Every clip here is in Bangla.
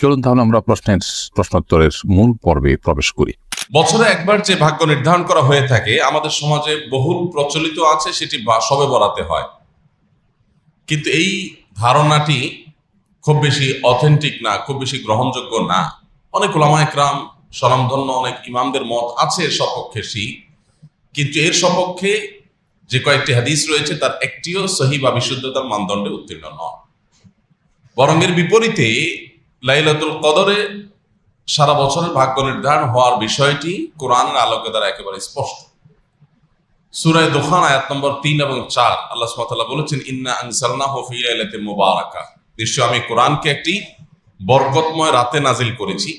চলুন তাহলে আমরা প্রশ্নের, প্রশ্নোত্তরের মূল পর্বে প্রবেশ করি। বছরে একবার যে ভাগ্য নির্ধারণ করা হয়ে থাকে, আমাদের সমাজে বহুল প্রচলিত আছে, সেটি সবে বরাতে হয়। কিন্তু এই ধারণাটি খুব বেশি অথেন্টিক না, খুব বেশি গ্রহণযোগ্য না। অনেক ওলামা একরাম, স্বনামধন্য অনেক ইমামদের মত আছে এর সপক্ষে সেই কিন্তু এর সপক্ষে যে কয়েকটি হাদিস রয়েছে, তার একটিও সহি বা বিশুদ্ধতার মানদণ্ডে উত্তীর্ণ নয়। বরং এর বিপরীতে লাইলাতুল কদরে সারা বছরের ভাগ্য নির্ধারণ হওয়ার বিষয়টি কোরআনের আলোকে দ্বারা একেবারে স্পষ্ট। সুরায় দোকান আয়াত নম্বর তিন এবং চার, আল্লাহ সুবহানাহু বলেছেন, ইন্না আনসালনা ফি লাইলাতি মুবারাকা। নিশ্চয় আমি কোরআনকে একটি বরকতময় রাতে নাজিল করেছি।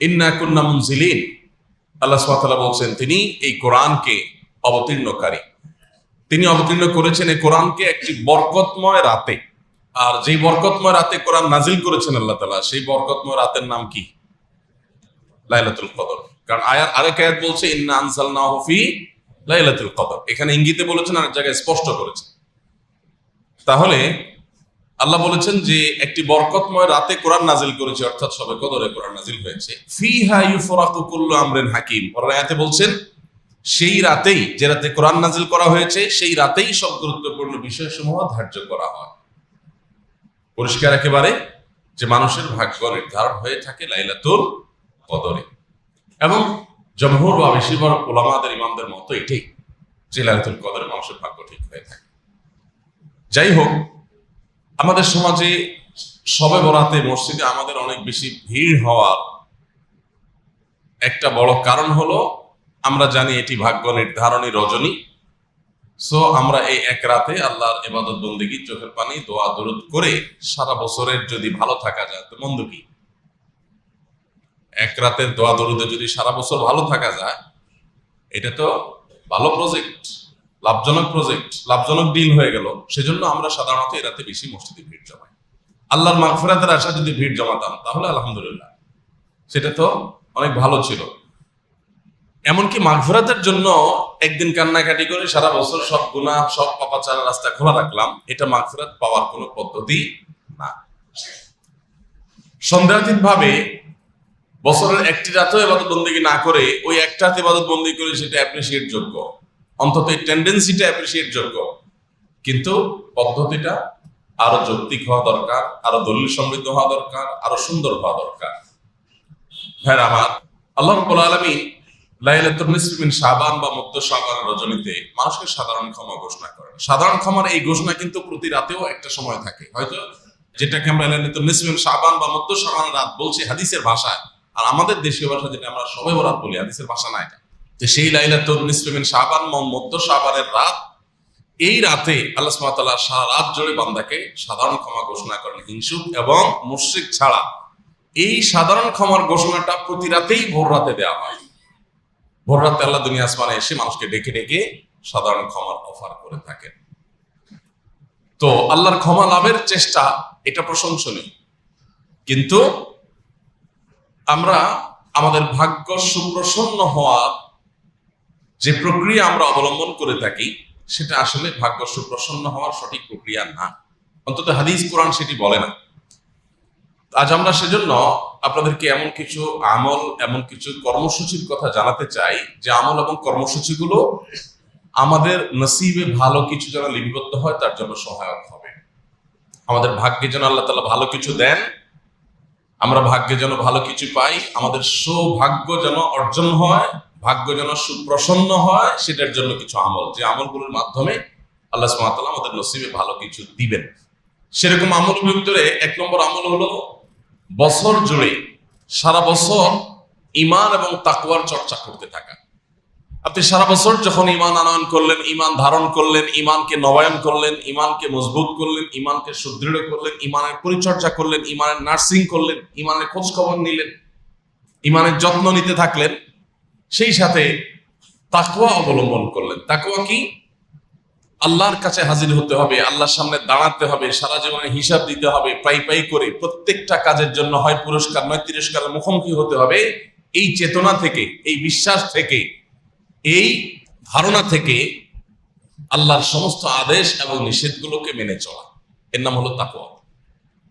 ইন্না কুন্না মুনজিলিন। আল্লাহ সুবহানাহু বলছেন, তিনি এই কোরআনকে অবতীর্ণকারী। তিনি অবতীর্ণ করেছেন এই কোরআনকে একটি বরকতময় রাতে। আর যেই বরকতময় রাতে কোরআন নাজিল করেছেন আল্লাহ তালা সেই বরকতময় রাতের নাম কি? লাইলাতুল কদর। কারণ আয়ার আরেক আয়াত বলছে, ইন্না আনসালনাহু ফি লাইলাতুল কদর। এখানে ইঙ্গিতে বলেছেন আরেক জায়গায় স্পষ্ট করেছেন। তাহলে আল্লাহ বলেছেন যে, একটি বরকতময় রাতে কোরআন নাজিল করেছে, অর্থাৎ সবে কদরে কোরআন নাজিল হয়েছে। ফিহা ইউফরাকু কুল্লু আমরিন হাকিম। পরের আয়াতে বলছেন, সেই রাতেই যে রাতে কোরআন নাজিল করা হয়েছে, সেই রাতেই সব গুরুত্বপূর্ণ বিষয়সমূহ ধার্য করা হয়। পরিষ্কার একেবারে যে মানুষের ভাগ্য নির্ধারণ হয়ে থাকে লাইলাতুল কদরে। এবং জমহুর বা বেশিরভাগ ওলামাদের ইমামদের মতো এটাই যে লাইলাতুল কদরে মানুষের ভাগ্য ঠিক হয়ে থাকে। যাই হোক, আমাদের সমাজে সবে বরাতে মসজিদে আমাদের অনেক বেশি ভিড় হওয়ার একটা বড় কারণ হলো, আমরা জানি এটি ভাগ্য নির্ধারণী, রজনী। সো আমরা এই এক রাতে আল্লাহর এবাদত বন্দিগি চোখের পানি, দোয়া, দরুদ করে সারা বছরের যদি ভালো থাকা যায়, তো মন্দ কি? এক রাতের দোয়া, দরুদে যদি সারা বছর ভালো থাকা যায়, এটা তো ভালো প্রজেক্ট লাভজনক প্রজেক্ট লাভজনক ডিল হয়ে গেল। সেজন্য আমরা সাধারণত এই রাতে বেশি মসজিদে ভিড় জমাই। আল্লাহর মাগফিরাতের আশা যদি ভিড় জমাতাম, তাহলে আলহামদুলিল্লাহ, সেটা তো অনেক ভালো ছিল। এমনকি মাগফিরাতের জন্য একদিন কান্নাকাটি করে সারা বছর সব গুণা সব পাপাচার রাস্তা খোলা রাখলাম। এটা মাগফিরাত পাওয়ার কোনো পদ্ধতি না। সন্দেহাতীত ভাবে বছরের একটি রাতেও এবাদত বন্দিকে না করে ওই একটা রাতে এবাদত বন্দি করে সেটা অ্যাপ্রিসিয়েট যোগ্য। অন্তত এই টেন্ডেন্সিটা অ্যাপ্রিসিয়েট যোগ্য। কিন্তু পদ্ধতিটা আরও যৌক্তিক হওয়া দরকার, আরও দলিল সমৃদ্ধ হওয়া দরকার, আরও সুন্দর হওয়া দরকার। ভাইরা আমার, আল্লাহ আলামিন লাইলাতুল নিসফি মিন শাবান বা মুক্ত শাবান রজনীতে মানুষকে সাধারণ ক্ষমা ঘোষণা করেন। সাধারণ ক্ষমার এই ঘোষণা কিন্তু প্রতি রাতেও একটা সময় থাকে। হয়তো যেটাকে আমরা লাইলাতুল শাবান বা মুক্ত রাত বলছি হাদিসের ভাষায়, আর আমাদের দেশীয় ভাষা যেটা আমরা বরাত বলি, হাদিসের ভাষা না এটা। সেই লাইলাতুল বা রাত, এই রাতে আল্লাহ সুবহানাহু সারা রাত জুড়ে বান্দাকে সাধারণ ক্ষমা ঘোষণা করেন হিংসুক এবং মুশরিক ছাড়া। এই সাধারণ ক্ষমার ঘোষণাটা প্রতি রাতেই ভোর রাতে দেওয়া হয়। ভোর রাতে আল্লাহ দুনিয়া আসমানে এসে মানুষকে ডেকে ডেকে সাধারণ ক্ষমার অফার করে থাকেন। তো আল্লাহর ক্ষমা লাভের চেষ্টা, এটা প্রশংসনীয়। কিন্তু আমরা আমাদের ভাগ্য সুপ্রসন্ন হওয়ার যে প্রক্রিয়া আমরা অবলম্বন করে থাকি, সেটা আসলে ভাগ্য সুপ্রসন্ন হওয়ার সঠিক প্রক্রিয়া না। অন্তত হাদিস কোরআন সেটি বলে না। আজ আমরা সেজন্য আপনাদেরকে এমন কিছু আমল, এমন কিছু কর্মসূচির কথা জানাতে চাই, যে আমল এবং কর্মসূচিগুলো আমাদের নসিবে ভালো কিছু যেন লিপিবদ্ধ হয়, তার জন্য সহায়ক হবে। আমাদের ভাগ্যে যেন আল্লাহ তালা ভালো কিছু দেন, আমরা ভাগ্যে যেন ভালো কিছু পাই, আমাদের সৌভাগ্য যেন অর্জন হয়, ভাগ্য যেন সুপ্রসন্ন হয়, সেটার জন্য কিছু আমল। যে আমলগুলোর মাধ্যমে আল্লাহ সুবহানাহু আমাদের নসিবে ভালো কিছু দিবেন। সেরকম আমল ভিতরে এক নম্বর আমল হলো বছর জুড়ে সারা বছর ইমান এবং তাকুয়ার চর্চা করতে থাকা। আপনি সারা বছর যখন ইমান আনয়ন করলেন ইমান ধারণ করলেন ইমানকে নবায়ন করলেন ইমানকে মজবুত করলেন ইমানকে সুদৃঢ় করলেন ইমানের পরিচর্যা করলেন ইমানের নার্সিং করলেন ইমানের খোঁজ খবর নিলেন ইমানের যত্ন নিতে থাকলেন, সেই সাথে তাকুয়া অবলম্বন করলেন। তাকুয়া কি? আল্লাহর কাছে হাজির হতে হবে, আল্লাহর সামনে দাঁড়াতে হবে, সারা জীবনে হিসাব দিতে হবে, পাই পাই করে প্রত্যেকটা কাজের জন্য হয় পুরস্কার, নয় তিরস্কারের মুখোমুখি হতে হবে। এই চেতনা থেকে, এই বিশ্বাস থেকে, এই ধারণা থেকে আল্লাহর সমস্ত আদেশ এবং নিষেধগুলোকে মেনে চলা। এর নাম হলো তাকুয়া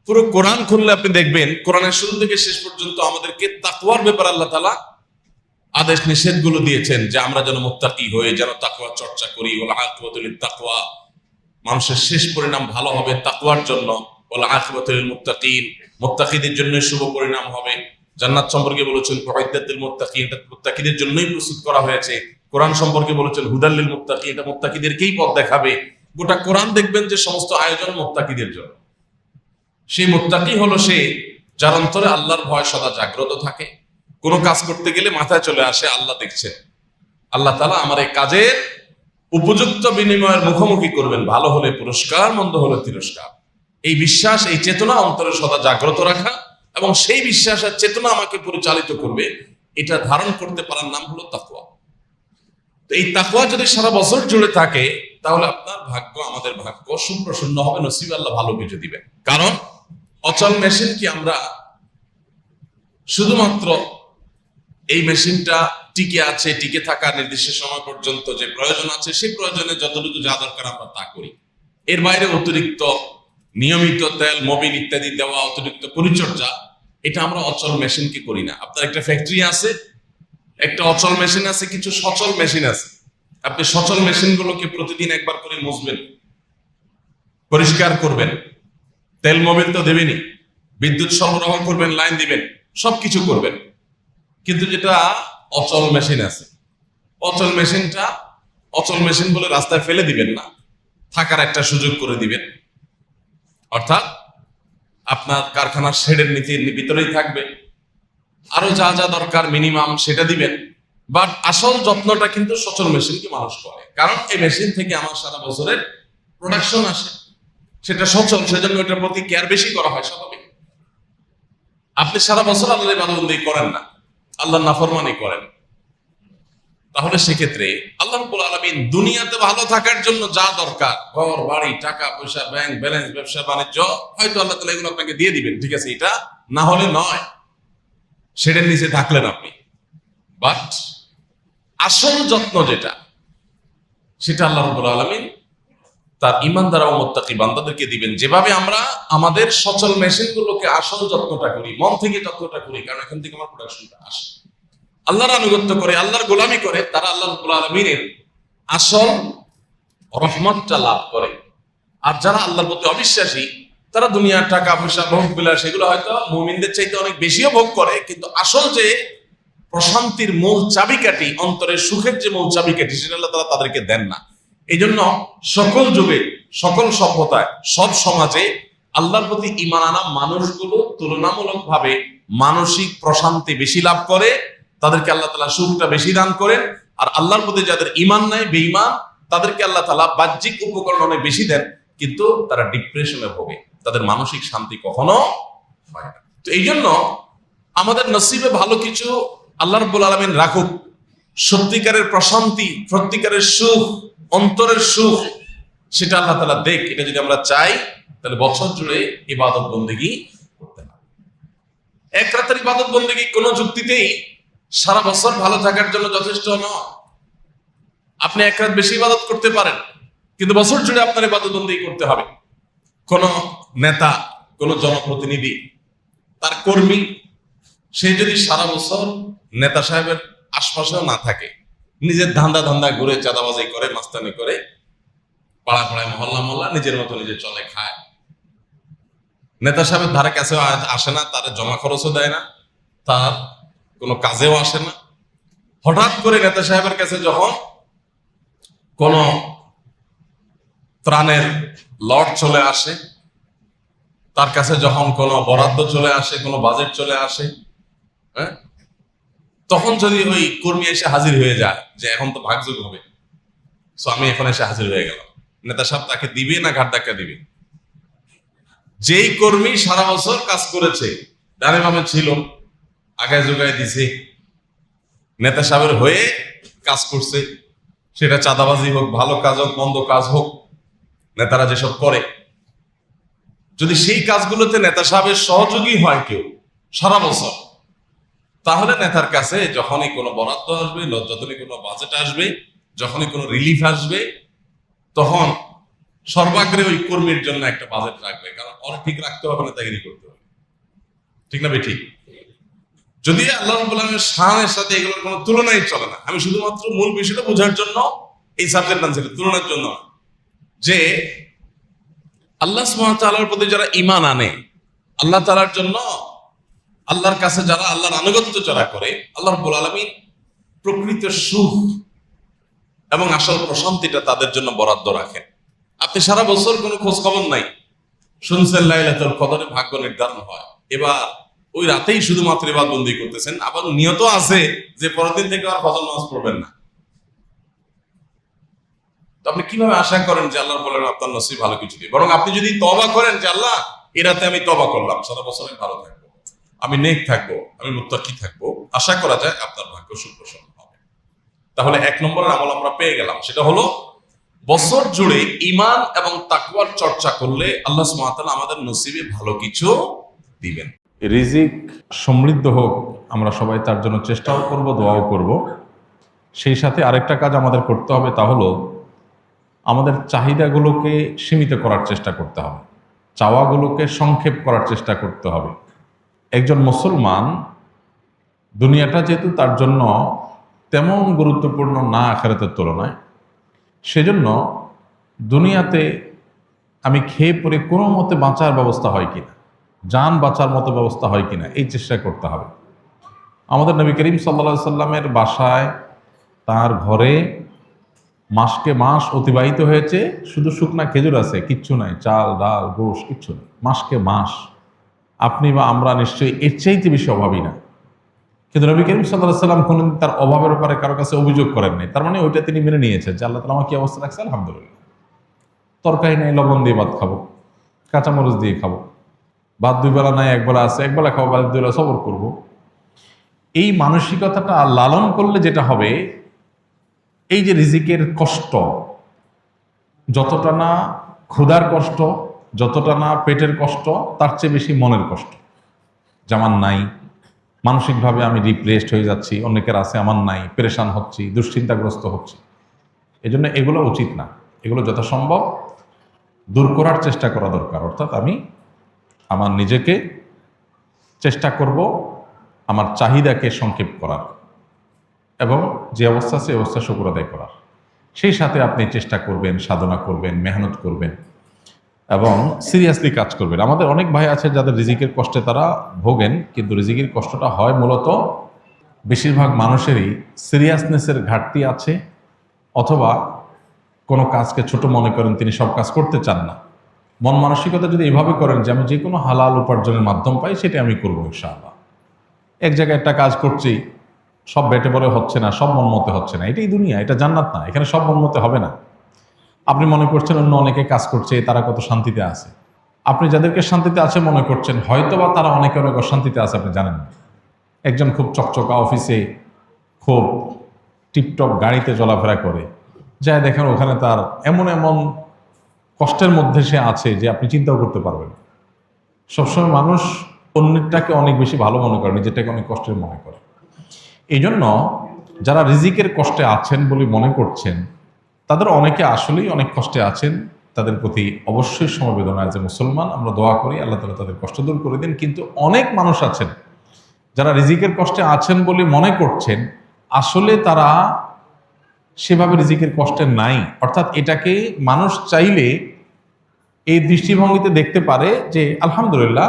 পুরো কোরআন খুললে আপনি দেখবেন, কোরআনের শুরু থেকে শেষ পর্যন্ত আমাদেরকে তাকওয়ার ব্যাপার আল্লাহ তালা আদেশ নিষেধগুলো দিয়েছেন যে আমরা যেন মুত্তাকি হয়ে যেন তাকওয়া চর্চা করি ওলা তাকওয়া। মানুষের শেষ পরিণাম ভালো হবে তাকওয়ার জন্য ওলা শুভ পরিণাম হবে। জান্নাত সম্পর্কে বলেছেন এটা জন্যই প্রস্তুত করা হয়েছে। কোরআন সম্পর্কে বলেছেন হুদাল্লিল মুত্তাকি এটা মুত্তাকিদেরকেই পথ দেখাবে। গোটা কোরআন দেখবেন যে সমস্ত আয়োজন মুত্তাকিদের জন্য। সেই মুত্তাকি হলো সে যার অন্তরে আল্লাহর ভয় সদা জাগ্রত থাকে। কোনো কাজ করতে গেলে মাথায় চলে আসে, আল্লাহ দেখছেন আল্লাহ তালা আমার এই কাজের উপযুক্ত বিনিময়ের মুখোমুখি করবেন। ভালো হলে পুরস্কার, মন্দ হলে তিরস্কার। এই বিশ্বাস, এই চেতনা অন্তরে সদা জাগ্রত রাখা এবং সেই বিশ্বাস আর চেতনা আমাকে পরিচালিত করবে, এটা ধারণ করতে পারার নাম হলো তাকুয়া তো এই তাকুয়া যদি সারা বছর জুড়ে থাকে, তাহলে আপনার ভাগ্য আমাদের ভাগ্য সুপ্রসন্ন হবে, নসিব আল্লাহ ভালো কিছু দিবেন। কারণ অচল মেশিন কি আমরা শুধুমাত্র এই মেশিনটা টিকে আছে, টিকে থাকা নির্দিষ্ট সময় পর্যন্ত যে প্রয়োজন আছে, সেই প্রয়োজনে যতটুকু যা দরকার আমরা তা করি। এর বাইরে অতিরিক্ত নিয়মিত তেল মোবিল ইত্যাদি দেওয়া, অতিরিক্ত পরিচর্যা, এটা আমরা অচল মেশিনকে করি না। আপনার একটা ফ্যাক্টরি আছে, একটা অচল মেশিন আছে, কিছু সচল মেশিন আছে। আপনি সচল মেশিনগুলোকে প্রতিদিন একবার করে মুছবেন, পরিষ্কার করবেন, তেল মোবিল তো দেবেনই, বিদ্যুৎ সরবরাহ করবেন, লাইন দিবেন, সবকিছু করবেন। কিন্তু যেটা অচল মেশিন আছে। অচল মেশিনটা, অচল মেশিন বলে রাস্তায় ফেলে দিবেন না। থাকার একটা সুযোগ করে দিবেন। অর্থাৎ আপনার কারখানার শেডের নিচে ভিতরেই থাকবে। আরও যা যা দরকার মিনিমাম সেটা দিবেন। বাট আসল যত্নটা কিন্তু সচল মেশিনকে মানুষ করে। কারণ এই মেশিন থেকে আমার সারা বছরের প্রোডাকশন আসে। সেটা সচল, সেজন্য এটার প্রতি কেয়ার বেশি করা হয় স্বাভাবিক। আপনি সারা বছর আল্লাহ ইবাদতবন্দি করেন না। আল্লাহ নাফরমানি করেন। তাহলে সেক্ষেত্রে আল্লাহ আলামিন দুনিয়াতে ভালো থাকার জন্য যা দরকার, ঘর, বাড়ি, টাকা, পয়সা ব্যাংক ব্যালেন্স ব্যবসা, বাণিজ্য, হয়তো আল্লাহ তালা এগুলো আপনাকে দিয়ে দিবেন, ঠিক আছে? এটা না হলে নয়। সেটার নিচে থাকলেন আপনি। বাট আসল যত্ন যেটা, সেটা আল্লাহ রব্বুল আলামিন তার ইমানদার ও মোত্তাকি বান্দাদেরকে দিবেন। যেভাবে আমরা আমাদের সচল মেশিনগুলোকে আসল যত্নটা করি, মন থেকে যত্নটা করি, কারণ এখান থেকে আমার প্রোডাকশনটা আসে। আল্লাহর আনুগত্য করে, আল্লাহর গোলামি করে, তারা আল্লাহ আলমিনের আসল রহমতটা লাভ করে। আর যারা আল্লাহর প্রতি অবিশ্বাসী, তারা দুনিয়ার টাকা, পয়সা, ভোগ, বিলাস সেগুলো হয়তো মুমিনদের চাইতে অনেক বেশিও ভোগ করে, কিন্তু আসল যে প্রশান্তির মূল চাবিকাঠি, অন্তরের সুখের যে মূল চাবিকাঠি, সেটা আল্লাহ তারা তাদেরকে দেন না। এই জন্য সকল যুগে, সকল সভ্যতায়, সব সমাজে আল্লাহর প্রতি ইমান আনা মানুষগুলো তুলনামূলকভাবে মানসিক প্রশান্তি বেশি লাভ করে, তাদেরকে আল্লাহ তালা সুখটা বেশি দান করেন, আর আল্লাহর প্রতি যাদের ইমান নাই, বেঈমান, তাদেরকে আল্লাহ তালা বাহ্যিক উপকরণ অনেক বেশি দেন, কিন্তু তারা ডিপ্রেশনে ভোগে। তাদের মানসিক শান্তি কখনো হয় না। তো এই জন্য আমাদের নসিবে ভালো কিছু আল্লাহ রব্বুল আলমিন রাখুক। সত্যিকারের প্রশান্তি, সত্যিকারের সুখ অন্তরের সুখ, সেটা আল্লাহ তালা দেখ। এটা যদি আমরা চাই, তাহলে বছর জুড়ে ইবাদত বন্দিগি করতে হবে এক রাতের ইবাদত বন্দিগি কোনো যুক্তিতেই সারা বছর ভালো থাকার জন্য যথেষ্ট নয়। আপনি এক রাত বেশি ইবাদত করতে পারেন, কিন্তু বছর জুড়ে আপনার ইবাদত বন্দি করতে হবে। কোন নেতা, কোন জনপ্রতিনিধি, তার কর্মী, সে যদি সারা বছর নেতা সাহেবের আশপাশেও না থাকে নিজের ধান্দা ধান্দা ঘুরে চাঁদাবাজি করে, মাস্তানি করে পাড়া পাড়ায় মহল্লা মহল্লা, নিজের মতো নিজে চলে খায়। নেতা সাহেবের ধারে কাছেও আসে না, তার জমা খরচও দেয় না, তার কোনো কাজেও আসে না। হঠাৎ করে নেতা সাহেবের কাছে যখন কোন ত্রাণের লট চলে আসে, তার কাছে যখন কোনো বরাদ্দ চলে আসে, কোনো বাজেট চলে আসে হ্যাঁ তখন যদি ওই কর্মী এসে হাজির হয়ে যায় যে এখন তো ভাগযোগ হবে সো আমি এখন এসে হাজির হয়ে গেলাম। নেতা সাহেব তাকে দিবে না ঘাট ধাক্কা দিবে? যেই কর্মী সারা বছর কাজ করেছে, ডানে বামে ছিল, আগায় যোগায় দিছে, নেতা সাহেবের হয়ে কাজ করছে, সেটা চাঁদাবাজি হোক, ভালো কাজ হোক, মন্দ কাজ হোক, নেতারা যেসব করে, যদি সেই কাজগুলোতে নেতা সাহেবের সহযোগী হয় কেউ, সারা বছর তাহলে নেতার কাছে যখনই কোনো বরাদ্দ আসবে যখনই কোনো বাজেট আসবে, যখনই কোনো রিলিফ আসবে, তখন সর্বাগ্রে ওই কর্মীর জন্য একটা বাজেট রাখবে। কারণ অনেক ঠিক রাখতে হবে না চাকরি করতে হবে। ঠিক না ঠিক। যদি আল্লাহ রব্বুল শানের সাথে এগুলোর কোনো তুলনাই চলে না, আমি শুধুমাত্র মূল বিষয়টা বোঝার জন্য এই সাবজেক্ট আনছিলাম তুলনার জন্য। যে আল্লাহ সুবহানাহু প্রতি যারা ইমান আনে, আল্লাহ তালার জন্য আল্লাহর কাছে যারা আল্লাহর আনুগত্য যারা করে, আল্লাহ রব্বুল আলমী প্রকৃত সুখ এবং আসল প্রশান্তিটা তাদের জন্য বরাদ্দ রাখেন। আপনি সারা বছর কোনো খোঁজ খবর নাই। শুনছেন লাইলাতুল কদরে ভাগ্য নির্ধারণ হয়। এবার ওই রাতেই শুধুমাত্র এবার বন্দি করতেছেন, আবার নিয়ত আছে যে পরের দিন থেকে আর ফজর নামাজ পড়বেন না। তো আপনি কীভাবে আশা করেন যে আল্লাহ বলেন আপনার নসিব ভালো কিছু দিয়ে? বরং আপনি যদি তবা করেন যে, আল্লাহ এ রাতে আমি তবা করলাম, সারা বছর আমি ভালো থাকব। আমি নেক থাকব, আমি মুত্তাকি থাকব, আশা করা যায় আপনার ভাগ্য সুপ্রসন্ন হবে। তাহলে এক নম্বরের আমল আমরা পেয়ে গেলাম, সেটা হলো বছর জুড়ে ইমান এবং তাকওয়ার চর্চা করলে আল্লাহ সুবহানাহু আমাদের নসিবে ভালো কিছু দিবেন। রিজিক সমৃদ্ধ হোক, আমরা সবাই তার জন্য চেষ্টাও করব, দোয়াও করব। সেই সাথে আরেকটা কাজ আমাদের করতে হবে, তা হলো আমাদের চাহিদাগুলোকে সীমিত করার চেষ্টা করতে হবে, চাওয়াগুলোকে সংক্ষেপ করার চেষ্টা করতে হবে। একজন মুসলমান দুনিয়াটা যেহেতু তার জন্য তেমন গুরুত্বপূর্ণ না আখারাতের তুলনায়, সেজন্য দুনিয়াতে আমি খেয়ে পরে কোনো মতে বাঁচার ব্যবস্থা হয় কিনা, যান বাঁচার মতো ব্যবস্থা হয় কিনা, এই চেষ্টা করতে হবে। আমাদের নবী করিম সাল্লা সাল্লামের বাসায় তার ঘরে মাসকে মাস অতিবাহিত হয়েছে, শুধু শুকনা খেজুর আছে, কিচ্ছু নাই, চাল, ডাল, গোশ, কিচ্ছু নেই, মাসকে মাস। আপনি বা আমরা নিশ্চয়ই এর চাইতে বেশি অভাবী না। কিন্তু নবী করিম সাল্লাহ সাল্লাম কোনোদিন তার অভাবের ব্যাপারে কারও কাছে অভিযোগ করেন নাই। তার মানে ওইটা তিনি মেনে নিয়েছেন যে আল্লাহ তালা আমার কি অবস্থা রাখছে, আলহামদুলিল্লাহ। তরকারি নাই, লবণ দিয়ে ভাত খাব, কাঁচামরিচ দিয়ে খাব, ভাত দুই বেলা নাই একবেলা আছে একবেলা খাব বাদ দুই বেলা সবর করব। এই মানসিকতাটা লালন করলে যেটা হবে, এই যে রিজিকের কষ্ট, যতটা না ক্ষুধার কষ্ট যতটা না পেটের কষ্ট, তার চেয়ে বেশি মনের কষ্ট। যেমন নাই, মানসিকভাবে আমি রিপ্রেসড হয়ে যাচ্ছি, অনেকের আছে আমার নাই পেরেশান হচ্ছি, দুশ্চিন্তাগ্রস্ত হচ্ছি। এজন্য এগুলো উচিত না। এগুলো যথাসম্ভব দূর করার চেষ্টা করা দরকার। অর্থাৎ আমি আমার নিজেকে চেষ্টা করব আমার চাহিদাকে সংক্ষেপ করার এবং যে অবস্থা আছে অবস্থা শুকুর আদায় করার। সেই সাথে আপনি চেষ্টা করবেন, সাধনা করবেন, মেহনত করবেন। এবং সিরিয়াসলি কাজ করবেন আমাদের অনেক ভাই আছে যাদের রিজিকের কষ্টে তারা ভোগেন, কিন্তু রিজিকের কষ্টটা হয় মূলত বেশিরভাগ মানুষেরই সিরিয়াসনেসের ঘাটতি আছে, অথবা কোনো কাজকে ছোট মনে করেন তিনি সব কাজ করতে চান না। মন মানসিকতা যদি এভাবে করেন যে আমি যে কোনো হালাল উপার্জনের মাধ্যম পাই সেটা আমি করব ইনশাআল্লাহ। এক জায়গায় একটা কাজ করছি, সব বেটে বলে হচ্ছে না, সব মন মতে হচ্ছে না। এটাই দুনিয়া, এটা জান্নাত না, এখানে সব মন মতে হবে না। আপনি মনে করছেন অন্য অনেকে কাজ করছে তারা কত শান্তিতে আছে? আপনি যাদেরকে শান্তিতে আছে মনে করছেন, হয়তোবা তারা অনেকে অনেক অশান্তিতে আছে, আপনি জানেন একজন খুব চকচকা অফিসে, খুব টিপটপ গাড়িতে চলাফেরা করে, যায় দেখেন ওখানে তার এমন এমন কষ্টের মধ্যে সে আছে যে আপনি চিন্তাও করতে পারবেন। সবসময় মানুষ অন্যটাকে অনেক বেশি ভালো মনে করে, নিজেরটাকে অনেক কষ্টের মনে করে। এই জন্য যারা রিজিকের কষ্টে আছেন বলে মনে করছেন তাদের অনেকে আসলেই অনেক কষ্টে আছেন, তাদের প্রতি অবশ্যই সমবেদনা আছে মুসলমান, আমরা দোয়া করি, আল্লাহ তালা তাদের কষ্ট দূর করে দিন। কিন্তু অনেক মানুষ আছেন, যারা রিজিকের কষ্টে আছেন বলে মনে করছেন, আসলে তারা সেভাবে রিজিকের কষ্টে নাই। অর্থাৎ এটাকে মানুষ চাইলে এই দৃষ্টিভঙ্গিতে দেখতে পারে যে, আলহামদুলিল্লাহ,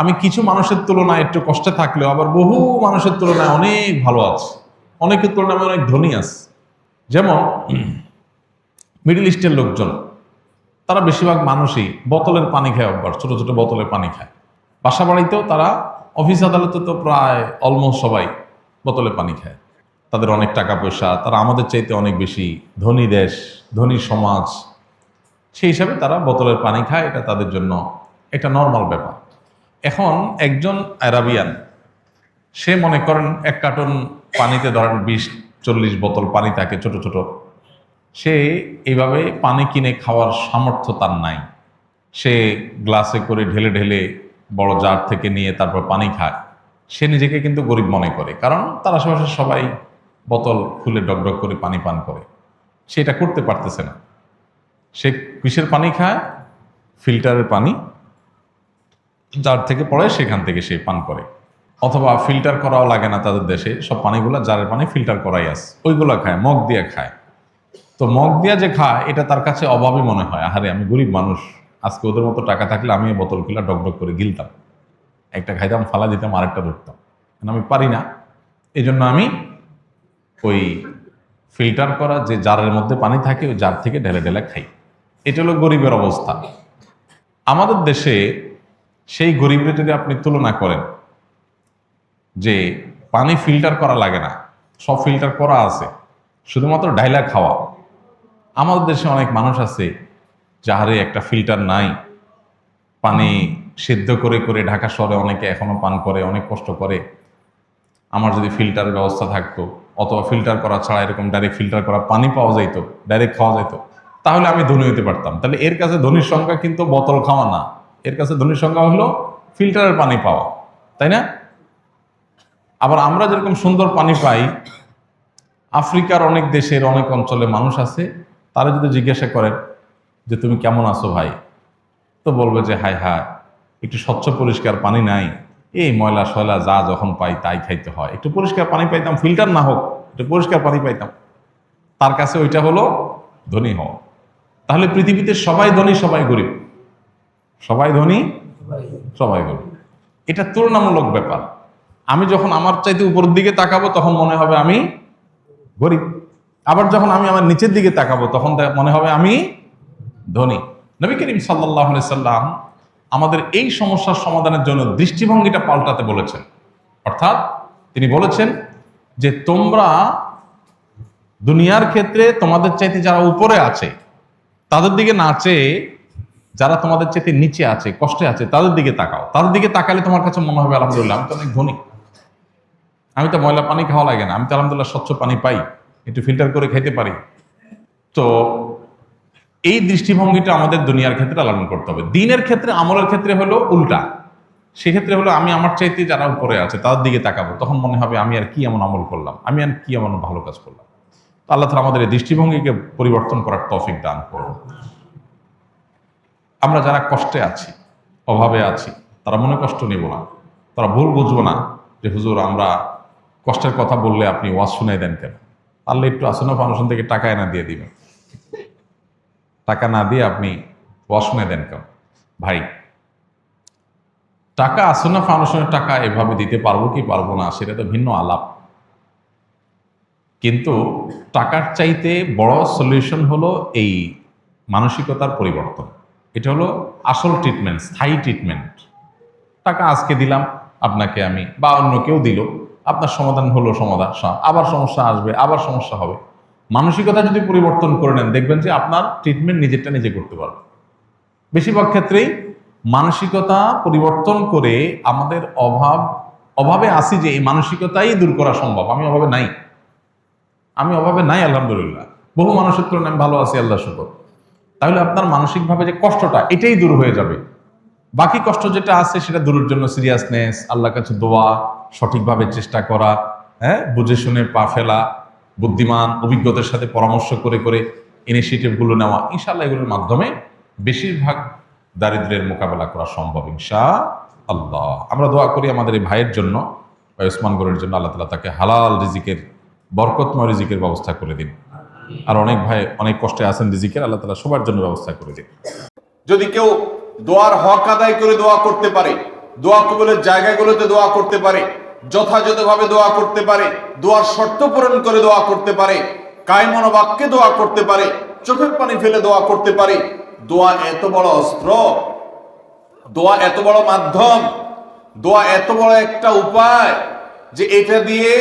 আমি কিছু মানুষের তুলনায় একটু কষ্টে থাকলেও আবার বহু মানুষের তুলনায় অনেক ভালো আছে। অনেকের তুলনায় আমি অনেক ধনী আছে। যেমন মিডল ইস্টের লোকজন, তারা বেশিরভাগ মানুষই বোতলের পানি খায় অভ্যাস, ছোটো ছোটো বোতলের পানি খায়। বাসা বাড়িতেও তারা অফিস আদালতে তো প্রায় অলমোস্ট সবাই বোতলে পানি খায়। তাদের অনেক টাকা পয়সা, তারা আমাদের চাইতে অনেক বেশি ধনী দেশ, ধনী সমাজ, সেই হিসাবে তারা বোতলের পানি খায়, এটা তাদের জন্য একটা নর্মাল ব্যাপার। এখন একজন অ্যারাবিয়ান সে মনে করেন এক কার্টন পানিতে ধরেন বিশ, চল্লিশ বোতল পানি থাকে ছোট ছোট। সে এইভাবে পানি কিনে খাওয়ার সামর্থ্য তার নাই। সে গ্লাসে করে ঢেলে ঢেলে বড় জার থেকে নিয়ে তারপর পানি খায়। সে নিজেকে কিন্তু গরিব মনে করে, কারণ তার আশেপাশে সবাই বোতল খুলে ডকডক করে পানি পান করে। সেটা করতে পারতেছে না। সে কিসের পানি খায়? ফিল্টারের পানি। যার থেকে পড়ে সেখান থেকে সে পান করে। অথবা ফিল্টার করাও লাগে না তাদের দেশে, সব পানিগুলো জারের পানি ফিল্টার করাই আছে। ওইগুলো খায়, মগ দিয়ে খায়। তো মগ দিয়া যে খায় এটা তার কাছে অভাবই মনে হয়। আহারে, আমি গরিব মানুষ, আজকে ওদের মতো টাকা থাকলে আমি বোতল খুলে ডকডক করে গিলতাম। একটা খাইতাম, ফালা দিতাম, আরেকটা ধরতাম। আমি পারি না। এই জন্য আমি ওই ফিল্টার করা যে জারের মধ্যে পানি থাকে, ওই জার থেকে ঢেলে ঢেলে খাই। এটা হলো গরিবের অবস্থা। আমাদের দেশে সেই গরিবের যদি আপনি তুলনা করেন, যে পানি ফিল্টার করা লাগে না, সব ফিল্টার করা আছে, শুধুমাত্র ডাইলা খাওয়া। আমাদের দেশে অনেক মানুষ আছে যাহারে একটা ফিল্টার নাই। পানি সিদ্ধ করে করে ঢাকা শহরে অনেকে এখনও পান করে, অনেক কষ্ট করে। আমার যদি ফিল্টারের ব্যবস্থা থাকতো, অথবা ফিল্টার করা ছাড়া এরকম ডাইরেক্ট ফিল্টার করা পানি পাওয়া যাইত ডাইরেক্ট খাওয়া যাইতো, তাহলে আমি ধনী হতে পারতাম। তাহলে এর কাছে ধনির সংখ্যা কিন্তু বোতল খাওয়া না। এর কাছে ধনির সংখ্যা হলো ফিল্টারের পানি পাওয়া, তাই না? আবার আমরা যেরকম সুন্দর পানি পাই, আফ্রিকার অনেক দেশের অনেক অঞ্চলে মানুষ আছে তারা যদি জিজ্ঞাসা করেন যে তুমি কেমন আছো ভাই? তো বলবে যে, হায় হায়, একটু স্বচ্ছ পরিষ্কার পানি নাই। এই ময়লা শয়লা যা যখন পাই তাই খাইতে হয়। একটু পরিষ্কার পানি পাইতাম, ফিল্টার না হোক, একটু পরিষ্কার পানি পাইতাম। তার কাছে ওইটা হলো ধনী হওয়া। তাহলে পৃথিবীতে সবাই ধনী, সবাই গরিব। সবাই ধনী, সবাই গরিব। এটা তুলনামূলক ব্যাপার। আমি যখন আমার চাইতে উপরের দিকে তাকাবো, তখন মনে হবে আমি গরিব। আবার যখন আমি আমার নিচের দিকে তাকাবো, তখন মনে হবে আমি ধনী। নবী করিম সাল্লাহ সাল্লাম আমাদের এই সমস্যার সমাধানের জন্য দৃষ্টিভঙ্গিটা পাল্টাতে বলেছেন। অর্থাৎ তিনি বলেছেন যে, তোমরা দুনিয়ার ক্ষেত্রে তোমাদের চাইতে যারা উপরে আছে, তাদের দিকে না চেয়ে যারা তোমাদের চাইতে নিচে আছে, কষ্টে আছে, তাদের দিকে তাকাও। তাদের দিকে তাকালে তোমার কাছে মনে হবে, আলহামদুলিল্লাহ, আমি তো অনেক ধনী। আমি তো ময়লা পানি খাওয়া লাগে না। আমি তো আলহামদুলিল্লাহ স্বচ্ছ পানি পাই। একটু ফিল্টার করে খেতে পারি। তো এই দৃষ্টিভঙ্গিটা আমাদের দুনিয়ার ক্ষেত্রে লালন করতে হবে। দিনের ক্ষেত্রে, আমলের ক্ষেত্রে হলো উল্টা। সেক্ষেত্রে হলো আমি আমার চাইতে যারা উপরে আছে, তাদের দিকে তাকাবো। তখন মনে হবে আমি আর কি এমন আমল করলাম, আমি আর কি এমন ভালো কাজ করলাম। তো আল্লাহ তালা আমাদের এই দৃষ্টিভঙ্গিকে পরিবর্তন করার তৌফিক দান করুন। আমরা যারা কষ্টে আছি, অভাবে আছি, তারা মনে কষ্ট নেব না। তারা ভুল বুঝব না যে, হুজুর, আমরা কষ্টের কথা বললে আপনি ওয়াজ শুনে দেন কেন? পারলে একটু আসনা ফাউন্ডেশন থেকে টাকা এনে দিয়ে দিবেন। টাকা না দিয়ে আপনি ওয়াজ দেন কেন ভাই, টাকা আসনা ফাউন্ডেশনের টাকা এভাবে দিতে পারব কি পারব না, সেটা তো ভিন্ন আলাপ। কিন্তু টাকার চাইতে বড় সলিউশন হলো এই মানসিকতার পরিবর্তন। এটা হলো আসল ট্রিটমেন্ট স্থায়ী ট্রিটমেন্ট টাকা আজকে দিলাম, আপনাকে আমি, বা অন্য কেউ দিল। আপনার সমাধান হলো সমাধান আবার সমস্যা আসবে, আবার সমস্যা হবে। মানসিকতা যদি পরিবর্তন করে নেন, দেখবেন যে আপনার ট্রিটমেন্ট নিজেরটা নিজে করতে পারবে। বেশিরভাগ ক্ষেত্রেই মানসিকতা পরিবর্তন করে আমাদের অভাব, অভাবে আসি যে এই মানসিকতাই দূর করা সম্ভব। আমি অভাবে নাই। আমি অভাবে নাই, আলহামদুলিল্লাহ। বহু মানুষের তুলনায় আমি ভালো আছি আল্লাহ শুকর। তাহলে আপনার মানসিকভাবে যে কষ্টটা, এটাই দূর হয়ে যাবে। বাকি কষ্ট যেটা আছে, সেটা দূরের জন্য সিরিয়াসনেস আল্লাহর কাছে দোয়া সঠিকভাবে চেষ্টা করা হ্যাঁ বুঝে শুনে পা ফেলা, বুদ্ধিমান, অভিজ্ঞতার সাথে পরামর্শ করে করে ইনিশিয়েটিভগুলো নেওয়া, ইনশাআল্লাহ এগুলোর মাধ্যমে বেশিরভাগ দারিদ্র্যের মোকাবেলা করা সম্ভব ইনশা আল্লাহ আমরা দোয়া করি আমাদের এই ভাইয়ের জন্য, ভাই ওসমান গরের জন্য, আল্লাহ তালা তাকে হালাল রিজিকের, বরকতময় রিজিকের ব্যবস্থা করে দিন। আর অনেক ভাই অনেক কষ্টে আছেন রিজিকের, আল্লাহ তালা সবার জন্য ব্যবস্থা করে দিন। যদি কেউ দোয়ার হক আদায় করে দোয়া করতে পারে দোয়া কবলের জায়গাগুলোতে দোয়া করতে পারে, যথাযথভাবে দোয়া করতে পারে, দোয়ার শর্ত পূরণ করে দোয়া করতে পারে কায়মন বাক্যে দোয়া করতে পারে, চোখের পানি ফেলে দোয়া করতে পারে। দোয়া এত বড় অস্ত্র, দোয়া এত বড় মাধ্যম, দোয়া এত বড় একটা উপায় যে এটা দিয়ে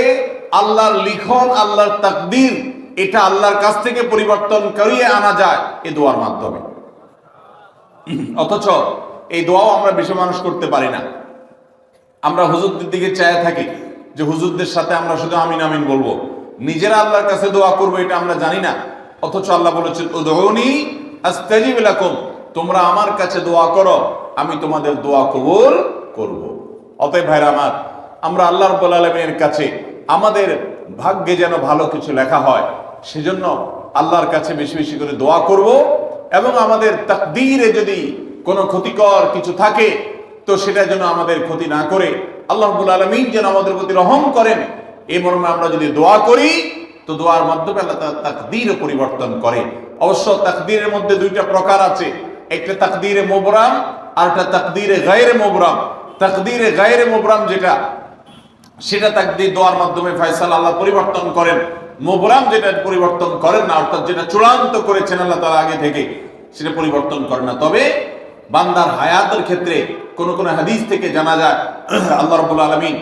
আল্লাহর লিখন, আল্লাহর তাকদির, এটা আল্লাহর কাছ থেকে পরিবর্তন করিয়ে আনা যায় এ দোয়ার মাধ্যমে। অথচ এই দোয়াও আমরা বেশি মানুষ করতে পারি না। আমরা হুজুরদের দিকে চায় থাকি যে হুজুরদের সাথে আমরা শুধু আমিন আমিন বলব। নিজেরা আল্লাহর কাছে দোয়া করব এটা আমরা জানি না। অথচ আল্লাহ বলেছেন তোমরা আমার কাছে দোয়া করো, আমি তোমাদের দোয়া কবুল করব। অতএব ভাইরা আমার, আমরা আল্লাহ রব্বুল আলমিনের কাছে আমাদের ভাগ্যে যেন ভালো কিছু লেখা হয়, সেজন্য আল্লাহর কাছে বেশি বেশি করে দোয়া করব এবং আমাদের তাকদীরে যদি কোনো ক্ষতিকর কিছু থাকে, তো সেটা যেন আমাদের ক্ষতি না করে। আল্লাহ রাব্বুল আলামিন যেন আমাদের প্রতি রহম করেন। এই মর্মে আমরা যদি দোয়া করি, তো দোয়ার মাধ্যমে আল্লাহ তাআলা তাকদীরও পরিবর্তন করে অবশ্য তাকদীরের মধ্যে দুইটা প্রকার আছে। একটা তাকদীরে মোবরাম আর একটা তাকদীরে গায়রে মোবরাম তাকদীরে গায়রে মোবরাম যেটা, সেটা তাকদীর দোয়ার মাধ্যমে ফয়সাল আল্লাহ পরিবর্তন করেন। মোবরাম যেটা পরিবর্তন করেন না, অর্থাৎ যেটা চূড়ান্ত করেছেন আল্লাহ তাআলা আগে থেকে, সেটা পরিবর্তন করেন না। তবে বান্দার হায়াতের ক্ষেত্রে কোন কোন হাদিস থেকে জানা যায়, আল্লাহ রাব্বুল আলামিন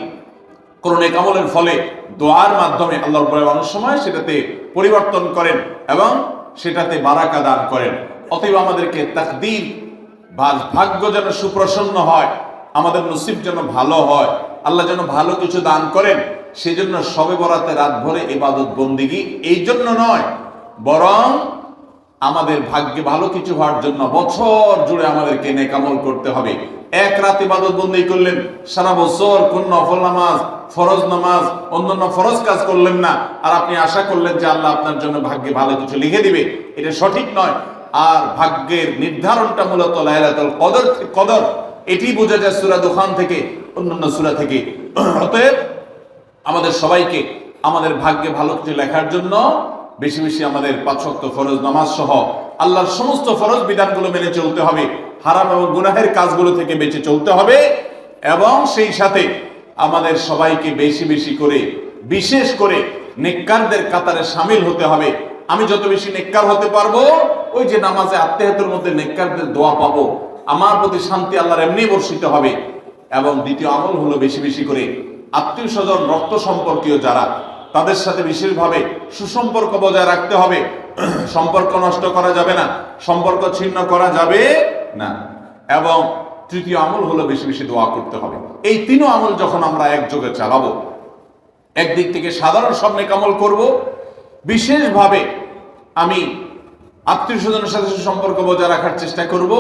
কোন নেকামলের ফলে দোয়ার মাধ্যমে আল্লাহ রাব্বুল আলামিন অনেক সময় সেটাতে পরিবর্তন করেন এবং সেটাতে বারাকা দান করেন। অতএব আমাদেরকে তাকদীর ভাগ্য যেন সুপ্রসন্ন হয়, আমাদের নসিব যেন ভালো হয়, আল্লাহ যেন ভালো কিছু দান করেন, সেজন্য সবে বরাতে রাত ভরে এবাদত বন্দিগি, এই জন্য নয়, বরং আমাদের ভাগ্যে ভালো কিছু হওয়ার জন্য বছর জুড়ে আমাদেরকে নেকামল করতে হবে। এক রাতে ইবাদত বন্দি করলেন, সারা বছর কোন নফল নামাজ, ফরজ নামাজ, অন্যান্য ফরজ কাজ করলেন না। আর আপনি আশা করলেন যে আল্লাহ আপনার জন্য ভাগ্যে ভালো কিছু লিখে দিবে। এটা সঠিক নয়। আর ভাগ্যের নির্ধারণটা মূলত লাইলাতুল কদর কদর। এটি বোঝা যায় সূরা দোকান থেকে, অন্যান্য সূরা থেকে। অতএব আমাদের সবাইকে আমাদের ভাগ্যে ভালো কিছু লেখার জন্য বেশি বেশি আমাদের পাঁচক্ত ফরজ নামাজ সহ আল্লাহর সমস্ত ফরজ বিধানগুলো মেনে চলতে হবে। হারাম এবং গুনাহের কাজগুলো থেকে বেঁচে চলতে হবে এবং সেই সাথে আমাদের সবাইকে বেশি বেশি করে, বিশেষ করে নেককারদের কাতারে সামিল হতে হবে। আমি যত বেশি নেককার হতে পারব, ওই যে নামাজে আত্মীয়তার মধ্যে নেককারদের দোয়া পাবো, আমার প্রতি শান্তি আল্লাহর এমনি বর্ষিত হবে। এবং দ্বিতীয় আমল হলো বেশি বেশি করে আত্মীয় স্বজন রক্ত সম্পর্কীয় যারা তাদের সাথে বিশেষভাবে সুসম্পর্ক বজায় রাখতে হবে। সম্পর্ক নষ্ট করা যাবে না। সম্পর্ক ছিন্ন করা যাবে না। এবং তৃতীয় আমল হলো বেশি বেশি দোয়া করতে হবে। এই তিনও আমল যখন আমরা একযোগে চালাবো, একদিক থেকে সাধারণ সব নেকামল করব, বিশেষভাবে আমি আত্মীয় স্বজনের সাথে সম্পর্ক বজায় রাখার চেষ্টা করব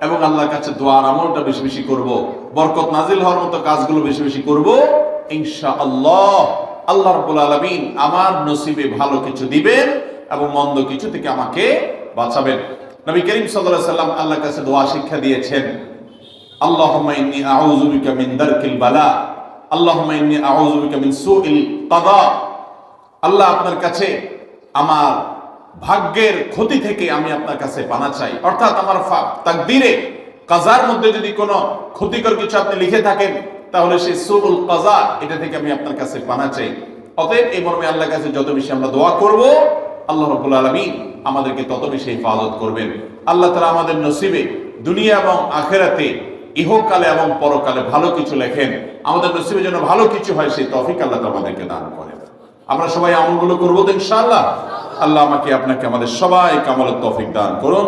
এবং আল্লাহর কাছে দোয়ার আমলটা বেশি বেশি করব। বরকত নাজিল হওয়ার মতো কাজগুলো বেশি বেশি করব। ইনশা আল্লাহ আল্লাহ রাব্বুল আলামিন আমার নসিবে ভালো কিছু দিবেন এবং মন্দ কিছু থেকে আমাকে বাঁচাবেন। নবী করিম আলাইহি সাল্লাম আল্লাহর কাছে দোয়া শিক্ষা দিয়েছেন, আল্লাহুম্মা ইন্নী আউযু বিকা মিন দারকিল বালা, আল্লাহুম্মা ইন্নী আউযু বিকা মিন সুইল কাদা আল্লাহ আপনার কাছে আমার ভাগ্যের ক্ষতি থেকে আমি আপনার কাছে পানা চাই। অর্থাৎ আমার তাকদীরে, কাজার মধ্যে যদি কোনো ক্ষতিকর কিছু আপনি লিখে থাকেন তাহলে সেই সুবুল কাজা, এটা থেকে আমি আপনার কাছে পানা চাই। অতএব এই মর্মে আল্লাহর কাছে যত বেশি আমরা দোয়া করব, আল্লাহ রাব্বুল আলামিন আমাদেরকে তত বেশি হেফাজত করবেন। আল্লাহ তাআলা আমাদের নসিবে দুনিয়া এবং আখেরাতে ইহকালে এবং পরকালে ভালো কিছু লেখেন। আমাদের নসিবে যেন ভালো কিছু হয়, সেই তৌফিক আল্লাহ আমাদেরকে দান করেন। আমরা সবাই আমলগুলো করব তো ইনশাআল্লাহ? আল্লাহ আমাকে আপনাকে আমাদের সবাই কামলের তৌফিক দান করুন।